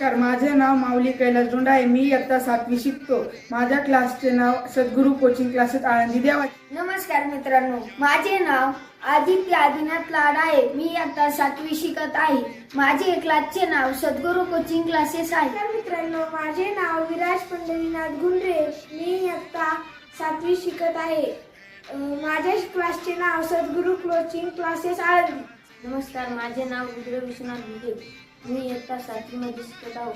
नमस्कार. माझे नाव माऊली कैलास दोंडा आहे. मी इयत्ता सातवी शिकतो. माझ्या क्लासचे नाव सद्गुरू कोचिंग क्लासेस आळंदी देवा नमस्कार मित्रांनो. माझे नाव आदित्य आदिनाथ लाड आहे. मी आता सातवी शिकत आहे. माझे क्लासचे नाव सद्गुरू कोचिंग क्लासेस आहे. नमस्कार मित्रांनो. माझे नाव विराज पंढरीनाथ गुंडरे. मी आता सातवी शिकत आहे. अ, माझ्या क्लासचे नाव सद्गुरू कोचिंग क्लासेस आळंदी. नमस्कार. माझे नाव रुद्र विश्वनाथ मी इयत्ता सातवीमध्ये शिकत आहो.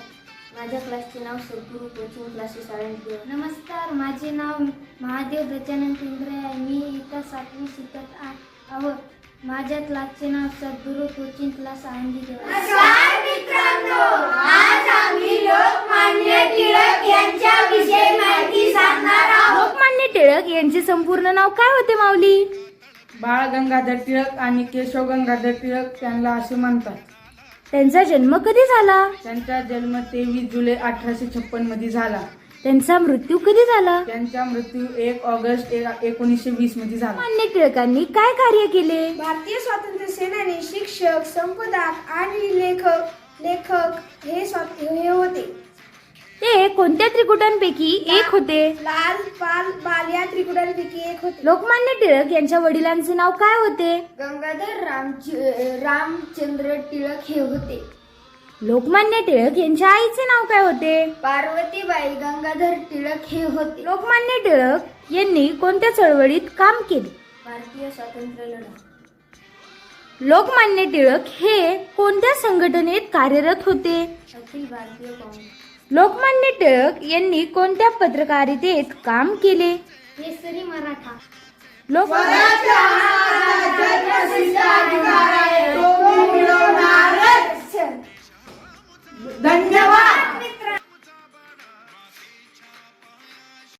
माझ्या क्लासचे नाव सद्गुरू कोचिंग क्लासेस आळंदी नमस्कार माझे नाव महादेव दत्यानंद केंद्रे आहे. मी इयत्ता सातवी शिकत आ- आहोत माझ्या क्लासचे नाव सद्गुरू कोचिंग क्लास आळंदी लोकमान्य टिळक यांचे संपूर्ण नाव काय होते माऊली? बाळ गंगाधर टिळक आणि केशव गंगाधर टिळक त्यांना असे म्हणतात. त्यांचा जन्म कधी झाला? त्यांचा जन्म तेवीस जुलै अठराशे छप्पनमध्ये झाला. त्यांचा मृत्यू कधी झाला? त्यांचा मृत्यू एक ऑगस्ट एक- एकोणीसशे वीसमध्ये झाला. लोकमान्य टिळकांनी काय कार्य केले? भारतीय स्वातंत्र्य सेनानी शिक्षक संपदाक आणि लेखक लेखक हे कोणत्या त्रिकुटांपैकी एक होते? लाल पाल बाल या त्रिकुटांपैकी एक होते. लोकमान्य टिळक यांच्या वडिलांचे नाव काय होते? गंगाधर राम रामचंद्र टिळक हे होते. लोकमान्य टिळक यांच्या आईचे नाव काय होते? पार्वतीबाई गंगाधर टिळक हे होते. लोकमान्य टिळक यांनी कोणत्या चळवळीत काम केले? भारतीय स्वातंत्र्य लढा. लोकमान्य टिळक हे कोणत्या संघटनेत कार्यरत होते? अखिल भारतीय काँग्रेस. लोकमान्य टिळक यांनी कोणत्या पत्रकारितेत काम केले? मराठा. लोक